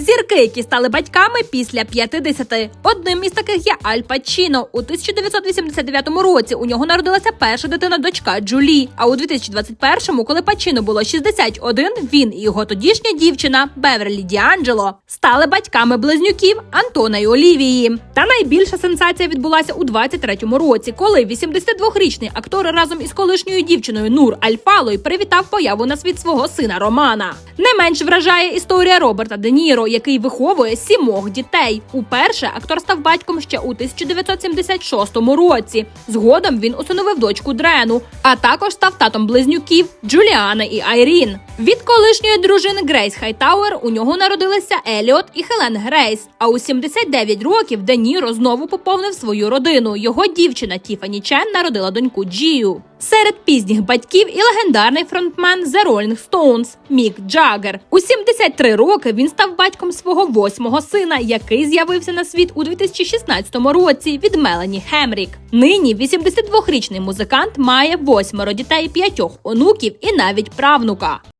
Зірки, які стали батьками після 50. Одним із таких є Аль Пачіно. У 1989 році у нього народилася перша дитина дочка Джулі. А у 2021-му, коли Пачіно було 61, він і його тодішня дівчина Беверлі Діанджело стали батьками близнюків Антона і Олівії. Та найбільша сенсація відбулася у 23-му році, коли 82-річний актор разом із колишньою дівчиною Нур Альфалой привітав появу на світ свого сина Романа. Не менш вражає історія Роберта Де Ніро, який виховує сімох дітей. Уперше актор став батьком ще у 1976 році. Згодом він усиновив дочку Дрену, а також став татом близнюків Джуліани і Айрін. Від колишньої дружини Грейс Хайтауер у нього народилися Еліот і Хелен Грейс. А у 79 років Де Ніро знову поповнив свою родину. Його дівчина Тіфані Чен народила доньку Джію. Серед пізніх батьків і легендарний фронтмен The Rolling Stones Мік Джаггер. У 73 роки він став батьком свого восьмого сина, який з'явився на світ у 2016 році від Мелані Хемрік. Нині 82-річний музикант має восьмеро дітей, п'ятьох онуків і навіть правнука.